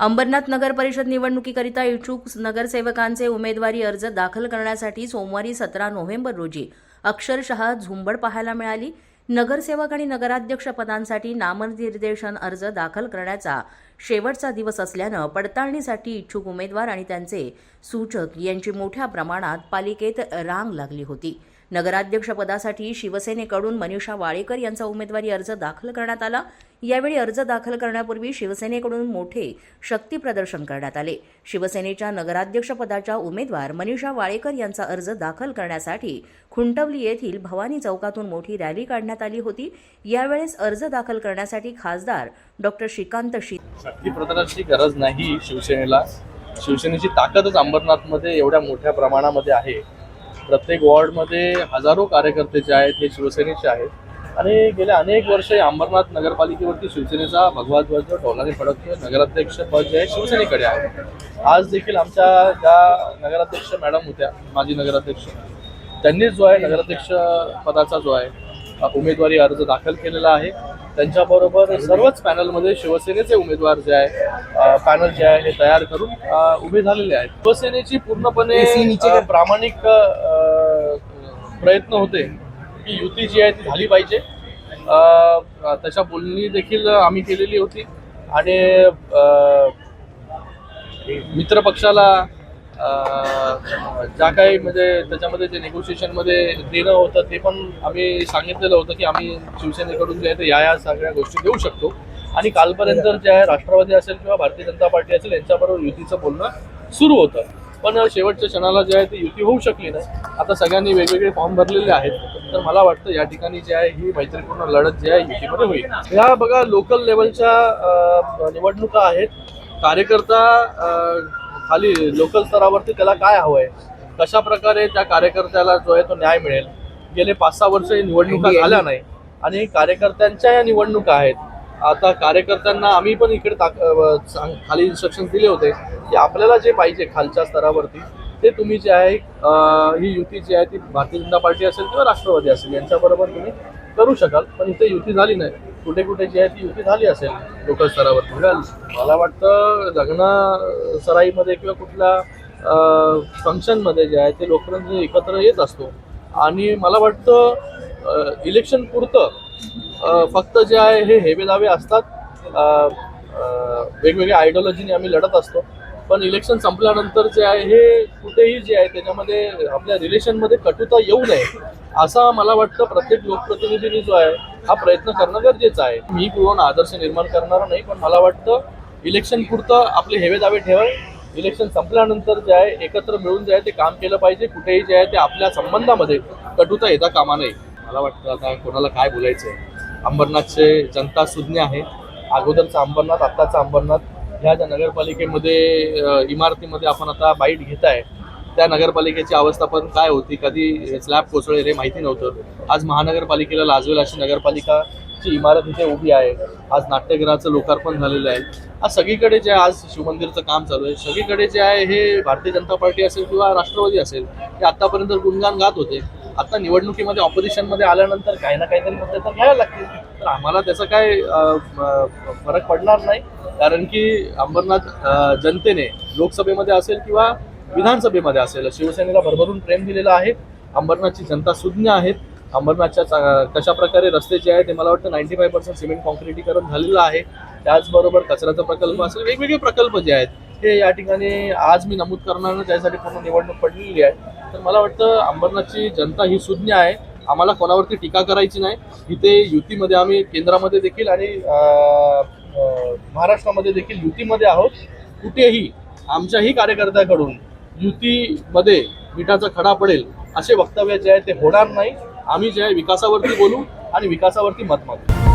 अंबरनाथ नगर परिषद निवडणुकीकरिता इच्छुक नगरसेवकांचे उमेदवारी अर्ज दाखल करण्यासाठी सोमवारी सतरा नोव्हेंबर रोजी अक्षरशः झुंबड पाहायला मिळाली. नगरसेवक आणि नगराध्यक्ष पदांसाठी नामनिर्देशन अर्ज दाखल करण्याचा शेवटचा दिवस असल्यानं पडताळणीसाठी इच्छुक उमेदवार आणि त्यांचे सूचक यांची मोठ्या प्रमाणात पालिकेत रांग लागली होती. नगराध्यक्षपदासाठी शिवसेनेकडून मनीषा वाळेकर यांचा उमेदवारी अर्ज दाखल करण्यात आला. यावेळी अर्ज दाखल करण्यापूर्वी शिवसेनेकडून मोठे शक्तीप्रदर्शन करण्यात आले. शिवसेनेच्या नगराध्यक्षपदाच्या उमेदवार मनीषा वाळेकर यांचा अर्ज दाखल करण्यासाठी खुंटवली येथील भवानी चौकातून मोठी रॅली काढण्यात आली होती. यावेळेस अर्ज दाखल करण्यासाठी खासदार डॉक्टर श्रीकांत शक्तीप्रदर्शनाची गरज नाही शिवसेनेला. शिवसेनेची ताकदच अंबरनाथमध्ये एवढ्या मोठ्या प्रमाणामध्ये आहे. प्रत्येक वॉर्डमध्ये हजारो कार्यकर्ते जे आहेत हे शिवसेनेचे आहेत. आणि गेल्या अनेक वर्ष अंबरनाथ नगरपालिकेवरती शिवसेनेचा भगवा ध्वज डोलाने फडकतो नगराध्यक्ष पद जे आहे शिवसेनेकडे आहे. आज देखील आमच्या ज्या नगराध्यक्ष मॅडम होत्या माजी नगराध्यक्ष त्यांनीच जो आहे नगराध्यक्ष पदाचा जो आहे उमेदवारी अर्ज दाखल केलेला आहे. त्यांच्याबरोबर सर्वच पॅनलमध्ये शिवसेनेचे उमेदवार जे आहे पॅनल जे आहे हे तयार करून उभे झालेले आहेत. शिवसेनेची पूर्णपणे प्रामाणिक प्रयत्न होते. की युती जी आहे ती झाली पाहिजे. तशा बोलणी देखील आम्ही केलेली होती. आणि अ, मित्र पक्षाला अं, ज्या काही म्हणजे त्याच्यामध्ये जे negotiation मध्ये देणं होतं ते पण आम्ही सांगितलेलं होतं की आम्ही शिवसेनेकडून जे आहे ते या या सगळ्या गोष्टी देऊ शकतो. आणि कालपर्यंत जे आहे राष्ट्रवादी असेल किंवा भारतीय जनता पार्टी असेल यांच्याबरोबर युतीचं बोलणं सुरू होतं. पण शेवटच्या क्षणाला जे आहे ती युती होऊ शकली नाही. आता सगळ्यांनी वेगवेगळे फॉर्म भरलेले आहेत. तर मला वाटतं या ठिकाणी जे आहे ही मैत्रीपूर्ण लढत जी आहे युतीमध्ये होईल. ह्या बघा लोकल लेवलच्या निवडणुका आहेत. कार्यकर्ता खाली लोकल स्तरावरती त्याला काय हवंय? कशा प्रकारे त्या कार्यकर्त्याला जो आहे तो न्याय मिळेल? गेले पाच सहा वर्ष ही निवडणुका झाल्या नाही आणि कार्यकर्त्यांच्या या निवडणुका आहेत. आता कार्यकर्त्यांना आम्ही पण इकडे खाली इन्स्ट्रक्शन दिले होते की आपल्याला जे पाहिजे खालच्या स्तरावरती ते तुम्ही जे आहे ही युती जी आहे ती भारतीय जनता पार्टी असेल किंवा राष्ट्रवादी असेल यांच्याबरोबर तुम्ही करू शकाल. पण इथे युती झाली नाही. कुठे कुठे जी आहे ती युती झाली असेल लोकल स्तरावर. मला वाटतं लग्ना सराईमध्ये किंवा कुठल्या फंक्शनमध्ये जे आहे ते लोकप्रतिनिधी एकत्र येत असतो. आणि मला वाटतं इलेक्शन पुरतं फक्त जे आहे हे हेवेदावे असतात. वेगवेगळ्या आयडिओलॉजीने आम्ही लढत असतो. पण इलेक्शन संपल्यानंतर जे आहे हे कुठेही जे आहे त्याच्यामध्ये आपल्या रिलेशनमध्ये कटुता येऊ नये असा मला वाटतं प्रत्येक लोकप्रतिनिधींनी जो आहे हा प्रयत्न करणं गरजेचं आहे. मी पूर्ण आदर्श निर्माण करणार नाही पण मला वाटतं इलेक्शन पुरतं आपले हेवेदावे ठेवाय इलेक्शन संपल्यानंतर जे आहे एकत्र मिळून जे आहे ते काम केलं पाहिजे. कुठेही जे आहे ते आपल्या संबंधामध्ये कटुता येता कामा नये. मला वाटतं आता कोणाला काय बोलायचं आहे अंबरनाथचे जनता सुज्ञ आहे. अगोदरचं अंबरनाथ आत्ताचं अंबरनाथ. ह्या ज्या नगरपालिकेमध्ये इमारतीमध्ये आपण आता बाईट घेत आहे त्या नगरपालिकेची अवस्था पण काय होती? कधी स्लॅब कोसळेल हे माहिती नव्हतं. आज महानगरपालिकेला लाजवेल अशी नगरपालिकाची इमारत इथे उभी आहे. आज नाट्यगृहाचं लोकार्पण झालेलं आहे. आज सगळीकडे जे आज शिवमंदिरचं काम चालू आहे सगळीकडे जे आहे हे भारतीय जनता पार्टी असेल किंवा राष्ट्रवादी असेल ते आतापर्यंत गुणगान गात होते. आता निवडणुकीमध्ये ऑपोजिशनमध्ये आल्यानंतर काही ना काहीतरी मुद्दे तर घ्यायला लागतील. तर आम्हाला त्याचा काय फरक पडणार नाही. कारण की अंबरनाथ जनतेने लोकसभेमध्ये असेल किंवा विधानसभेमध्ये असेल शिवसेनेला भरभरून प्रेम दिलेलं आहे. अंबरनाथची जनता सुज्ञ आहेत अंबरनाथच्या चा- कशा प्रकारे रस्ते जे आहेत ते मला वाटतं नाईन्टी फाय पर्सेंट सिमेंट कॉन्क्रिटीकरण झालेलं आहे. त्याचबरोबर कचऱ्याचा प्रकल्प असेल वेगवेगळे प्रकल्प जे आहेत हे या ठिकाणी आज मी नमूद करणार त्यासाठी पूर्ण निवडणूक पडलेली आहे. तर मला वाटतं अंबरनाथची जनता ही सुज्ञ आहे. आम्हाला कोणावरती टीका करायची नाही. इथे युतीमध्ये आम्ही केंद्रामध्ये देखील आणि महाराष्ट्रामध्ये देखील युतीमध्ये आहोत. कुठेही आमच्याही कार्यकर्त्याकडून युतीमध्ये मिठाचा खडा पडेल असे वक्तव्य जे आहे ते होणार नाही. आम्ही जे आहे विकासावरती बोलू आणि विकासावरती मत मागू.